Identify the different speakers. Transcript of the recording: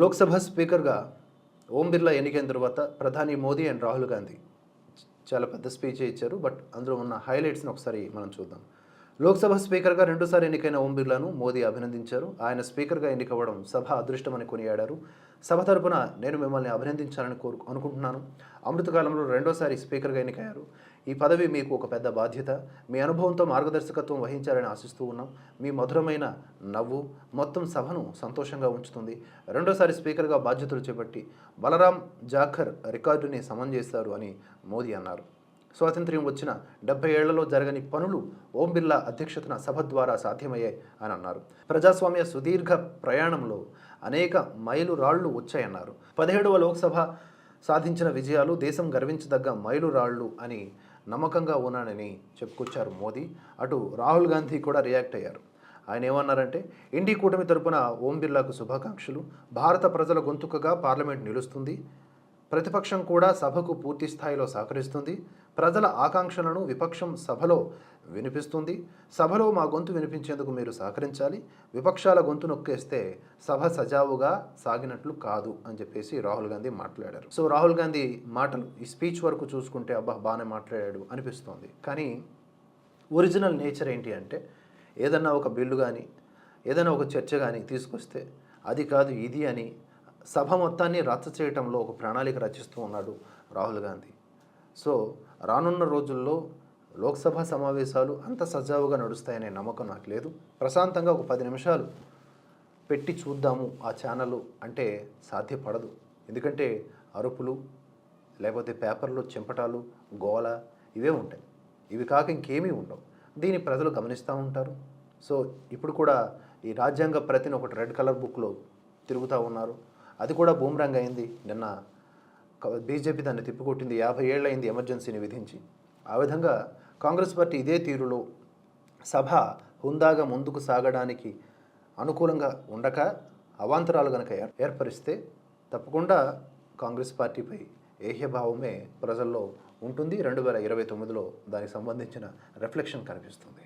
Speaker 1: లోక్సభ స్పీకర్గా ఓం బిర్లా ఎన్నికైన తర్వాత ప్రధాని మోదీ అండ్ రాహుల్ గాంధీ. చాలా పెద్ద స్పీచ్ ఇచ్చారు బట్ అందులో ఉన్న హైలైట్స్ని ఒకసారి మనం చూద్దాం. లోక్సభ స్పీకర్గా రెండుసారి ఎన్నికైన ఓం బిర్లాను మోదీ అభినందించారు. ఆయన స్పీకర్గా ఎన్నికవ్వడం సభ అదృష్టమని కొనియాడారు. సభ తరపున నేను మిమ్మల్ని అభినందించాలని కోరు అనుకుంటున్నాను. అమృతకాలంలో రెండోసారి స్పీకర్గా ఎన్నికయ్యారు. ఈ పదవి మీకు ఒక పెద్ద బాధ్యత. మీ అనుభవంతో మార్గదర్శకత్వం వహించాలని ఆశిస్తూ ఉన్నాం. మీ మధురమైన నవ్వు మొత్తం సభను సంతోషంగా ఉంచుతుంది. రెండోసారి స్పీకర్గా బాధ్యతలు చేపట్టి బలరాం జాఖర్ రికార్డుని సమం చేశారు అని మోదీ అన్నారు. స్వాతంత్ర్యం వచ్చిన డెబ్బై ఏళ్ళలో జరగని పనులు ఓం బిర్లా అధ్యక్షతన సభ ద్వారా సాధ్యమయ్యాయి అని అన్నారు. ప్రజాస్వామ్య సుదీర్ఘ ప్రయాణంలో అనేక మైలురాళ్ళు వచ్చాయన్నారు. పదిహేడవ లోక్సభ సాధించిన విజయాలు దేశం గర్వించదగ్గ మైలురాళ్ళు అని నమ్మకంగా ఉన్నానని చెప్పుకొచ్చారు మోదీ. అటు రాహుల్ గాంధీ కూడా రియాక్ట్ అయ్యారు. ఆయన ఏమన్నారంటే ఇండి కూటమి తరపున ఓం బిర్లాకు శుభాకాంక్షలు. భారత ప్రజల గొంతుకగా పార్లమెంట్ నిలుస్తుంది. ప్రతిపక్షం కూడా సభకు పూర్తి స్థాయిలో సహకరిస్తుంది. ప్రజల ఆకాంక్షలను విపక్షం సభలో వినిపిస్తుంది. సభలో మా గొంతు వినిపించేందుకు మీరు సహకరించాలి. విపక్షాల గొంతు నొక్కేస్తే సభ సజావుగా సాగినట్లు కాదు అని చెప్పేసి రాహుల్ గాంధీ మాట్లాడారు. సో రాహుల్ గాంధీ మాటలు ఈ స్పీచ్ వరకు చూసుకుంటే అబ్బా బాగానే మాట్లాడాడు అనిపిస్తోంది. కానీ ఒరిజినల్ నేచర్ ఏంటి అంటే ఏదన్నా ఒక బిల్లు కానీ ఏదైనా ఒక చర్చ కానీ తీసుకొస్తే అది కాదు ఇది అని సభ మొత్తాన్ని రచ్చ చేయటంలో ఒక ప్రణాళిక రచిస్తూ ఉన్నాడు రాహుల్ గాంధీ. సో రానున్న రోజుల్లో లోక్సభ సమావేశాలు అంత సజావుగా నడుస్తాయనే నమ్మకం నాకు లేదు. ప్రశాంతంగా ఒక పది నిమిషాలు పెట్టి చూద్దాము ఆ ఛానల్ అంటే సాధ్యపడదు. ఎందుకంటే అరుపులు లేకపోతే పేపర్లో చింపటాలు గోల ఇవే ఉంటాయి. ఇవి కాక ఇంకేమీ ఉండవు. దీన్ని ప్రజలు గమనిస్తూ ఉంటారు. సో ఇప్పుడు కూడా ఈ రాజ్యాంగ ప్రతిని ఒకటి రెడ్ కలర్ బుక్లో తిరుగుతూ ఉన్నారు. అది కూడా బూమ్రాంగ్ అయింది. నిన్న బీజేపీ దాన్ని తిప్పికొట్టింది. యాభై ఏళ్ళయింది ఎమర్జెన్సీని విధించి. ఆ విధంగా కాంగ్రెస్ పార్టీ ఇదే తీరులో సభ హుందాగా ముందుకు సాగడానికి అనుకూలంగా ఉండక అవాంతరాలు కనుక ఏర్పరిస్తే తప్పకుండా కాంగ్రెస్ పార్టీపై ఏహ్యభావమే ప్రజల్లో ఉంటుంది. రెండు వేల ఇరవై తొమ్మిదిలో దానికి సంబంధించిన రిఫ్లెక్షన్ కనిపిస్తుంది.